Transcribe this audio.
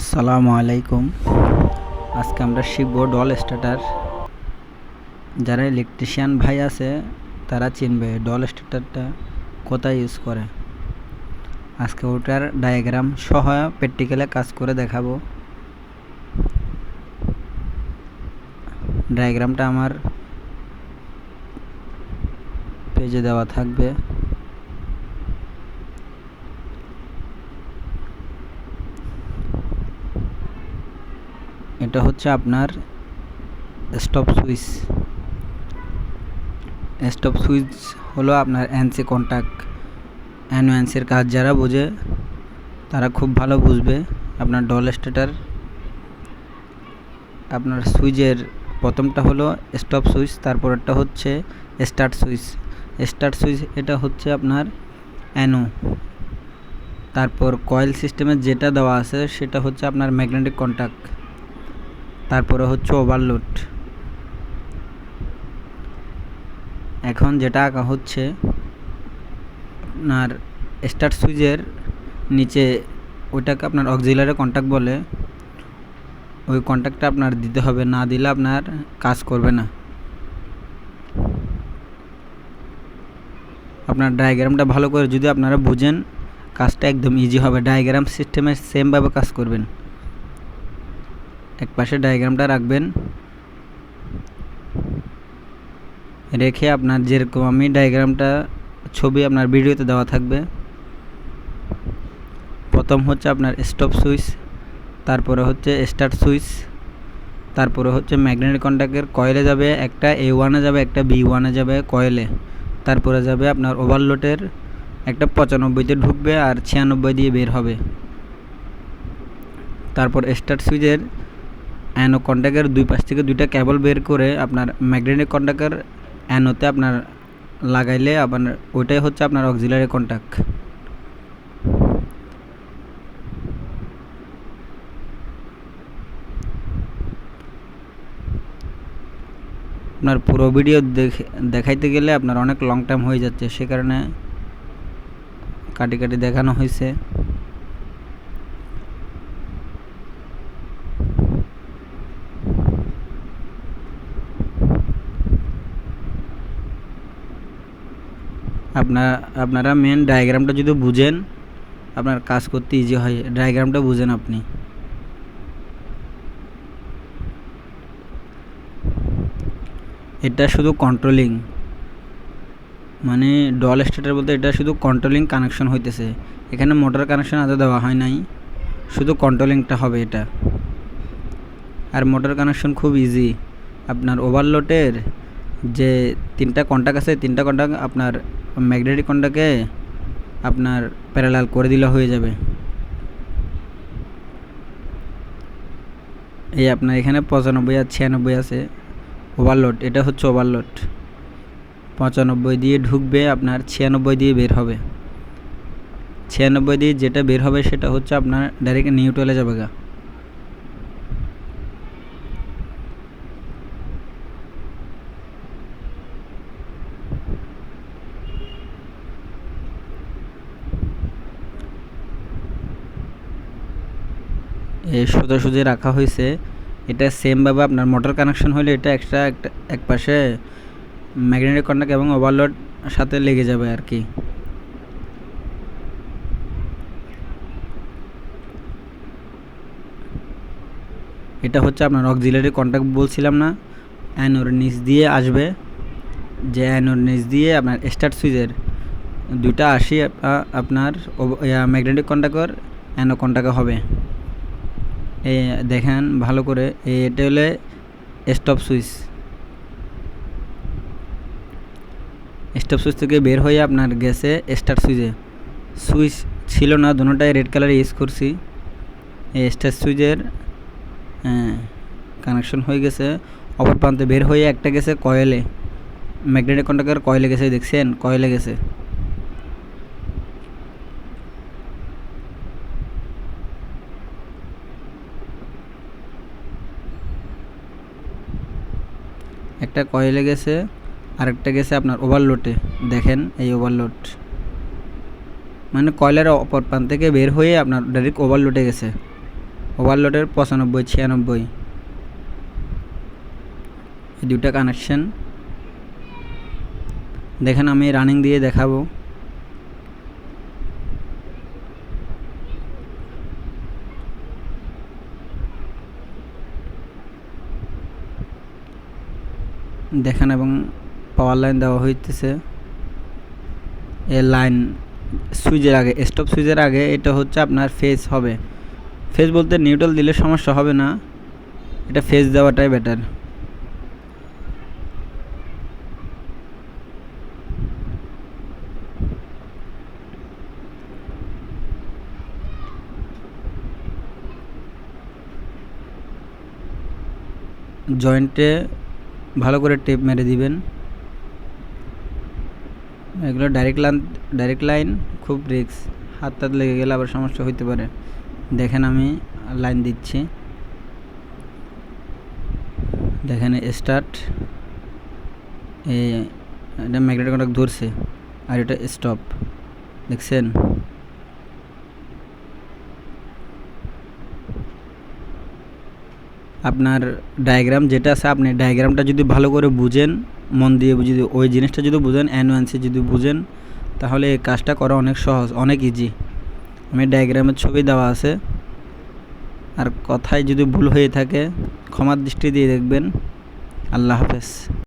আসসালামু আলাইকুম। আজকে আমরা শিখব ডল স্টার্টার। যারা ইলেকট্রিশিয়ান ভাই আছে, তারা চিনবে ডল স্টার্টারটা কোথায় ইউজ করে। আজকে ওটার ডায়াগ্রাম সহ প্র্যাকটিক্যালে কাজ করে দেখাবো। ডায়াগ্রামটা আমার পেজে দেওয়া থাকবে। এটা হচ্ছে আপনার স্টপ সুইচ স্টপ সুইচ হলো আপনার এনসি কন্ট্যাক্ট অ্যানুয়েন্সির কাজ যারা বোঝে, তারা খুব ভালো বুঝবে আপনার ডল স্টেটার আপনার সুইচের প্রথমটা হলো স্টপ সুইচ তারপরেরটা হচ্ছে স্টার্ট সুইচ স্টার্ট সুইচ এটা হচ্ছে আপনার অ্যানো তারপর কয়েল সিস্টেমে যেটা দেওয়া আছে, সেটা হচ্ছে আপনার ম্যাগনেটিক কন্ট্যাক্ট তারপরে হচ্ছে ওভারলোড এখন যেটা আঁকা হচ্ছে, আপনার স্টার্ট সুইচের নিচে ওইটাকে আপনার অক্সিলারি কন্ট্যাক্ট বলে। ওই কন্ট্যাক্টটা আপনার দিতে হবে, না দিলে আপনার কাজ করবে না। আপনার ডায়াগ্রামটা ভালো করে যদি আপনারা বুঝেন, কাজটা একদম ইজি হবে। ডায়াগ্রাম সিস্টেমে সেমভাবে কাজ করবেন। এক পাশে ডায়াগ্রামটা রাখবেন। রেখে আপনার যেরকম আমি ডায়াগ্রামটা ছবি আপনার ভিডিওতে দেওয়া থাকবে। প্রথম হচ্ছে আপনার স্টপ সুইচ তারপরে হচ্ছে স্টার্ট সুইচ তারপরে হচ্ছে ম্যাগনেটিক কন্ট্যাক্টের কয়েলে যাবে, একটা এ ওয়ানে যাবে, একটা বি ওয়ানে যাবে কয়েলে তারপরে যাবে আপনার ওভারলোডের একটা পঁচানব্বইতে ঢুকবে আর ছিয়ানব্বই দিয়ে বের হবে। তারপর স্টার্ট সুইচের অ্যানো কন্ট্যাক্টের দুই পাশ থেকে দুইটা কেবল বের করে আপনার ম্যাগনেটিক কন্ট্যাক্টের অ্যানোতে আপনার লাগাইলে আপনার ওইটাই হচ্ছে আপনার অক্সিলারি কন্ট্যাক্ট আপনার পুরো ভিডিও দেখে, দেখাইতে গেলে আপনার অনেক লং টাইম হয়ে যাচ্ছে, সে কারণে কাটি কাটি দেখানো হয়েছে। আপনার আপনারা মেন ডায়াগ্রামটা যদি বুঝেন, আপনার কাজ করতে ইজি হয়। ডায়াগ্রামটা বুঝেন আপনি। এটা শুধু কন্ট্রোলিং মানে ডল স্টেটার বলতে এটা শুধু কন্ট্রোলিং কানেকশন হইতেছে। এখানে মোটর কানেকশন আদৌ দেওয়া হয় নাই। শুধু কন্ট্রোলিংটা হবে এটা। আর মোটর কানেকশন খুব ইজি আপনার ওভারলোডের যে তিনটা কন্টাক্ট আছে, তিনটা কন্টাক্ট আপনার ম্যাগনেটিক কন্টাকে আপনার প্যারালাল করে দিলে হয়ে যাবে। এই আপনার এখানে পঁচানব্বই আর ছিয়ানব্বই আছে। ওভারলোড, এটা হচ্ছে ওভারলোড। পঁচানব্বই দিয়ে ঢুকবে আপনার, ছিয়ানব্বই দিয়ে বের হবে। ছিয়ানব্বই দিয়ে যেটা বের হবে সেটা হচ্ছে আপনার ডাইরেক্ট নিউট্রালে যাবে গা। সোজাসুজি রাখা হয়েছে এটা সেমভাবে আপনার মোটর কানেকশন হলে এটা এক্সট্রা একটা, এক পাশে ম্যাগনেটিক কন্ট্যাক্ট এবং ওভারলোড সাথে লেগে যাবে আর কি। এটা হচ্ছে আপনার অক্সিলারি কন্ট্যাক্ট বলছিলাম না অ্যানোর নিচ দিয়ে আসবে। যে অ্যানোর নিচ দিয়ে আপনার স্টার্ট সুইচের দুইটা আসি আপনার ম্যাগনেটিক কন্ট্যাক্টর অ্যানো কন্ট্যাক্ট হবে। দেখেন, ভালো করে এটা হলে স্টপ সুইচ স্টপ সুইচ থেকে বের হয়ে আপনার গেছে স্টার সুইচে সুইচ ছিল না দুটাই রেড কালার ইউজ করছি। এই স্টার সুইচের কানেকশন হয়ে গেছে। অপর প্রান্তে বের হয়ে একটা গেছে কয়েলে ম্যাগনেটিক কন্ট্যাক্টের কয়েলে গেছে, দেখছেন? কয়েলে গেছে। একটা কয়েলে গেছে, আরেকটা গেছে আপনার ওভারলোডে দেখেন এই ওভারলোড মানে কয়লার অপর প্রান্ত থেকে বের হয়ে আপনার ডাইরেক্ট ওভারলোডে গেছে। ওভারলোডের পঁচানব্বই, ছিয়ানব্বই। এই দুটা কানেকশন দেখেন আমি রানিং দিয়ে দেখাবো। দেখেন এবং পাওয়ার লাইন দেওয়া হইতেছে। এ লাইন সুইচের আগে স্টপ সুইচের আগে এটা হচ্ছে আপনার ফেস হবে। ফেজ বলতে নিউট্রাল দিলে সমস্যা হবে না। এটা ফেজ দেওয়াটাই বেটার জয়েন্টে ভালো করে টেপ মেরে দিবেন। এগুলো ডাইরেক্ট লাইন ডাইরেক্ট লাইন খুব রিক্স হাত টাত লেগে গেলে আবার সমস্যা হইতে পারে। দেখেন আমি লাইন দিচ্ছি। দেখেন স্টার্ট এই, এটা ম্যাগনেটিক কন্টাক্ট ধরছে, আর এটা স্টপ দেখছেন? আপনার ডায়াগ্রাম যেটা আছে, আপনি ডায়াগ্রামটা যদি ভালো করে বুঝেন, মন দিয়ে যদি ওই জিনিসটা যদি বুঝেন অ্যানুয়ান্সি যদি বুঝেন, তাহলে এই কাজটা করা অনেক সহজ, অনেক ইজি আমি ডায়াগ্রামের ছবি দেওয়া আছে। আর কথায় যদি ভুল হয়ে থাকে, ক্ষমার দৃষ্টি দিয়ে দেখবেন। আল্লাহ হাফেজ।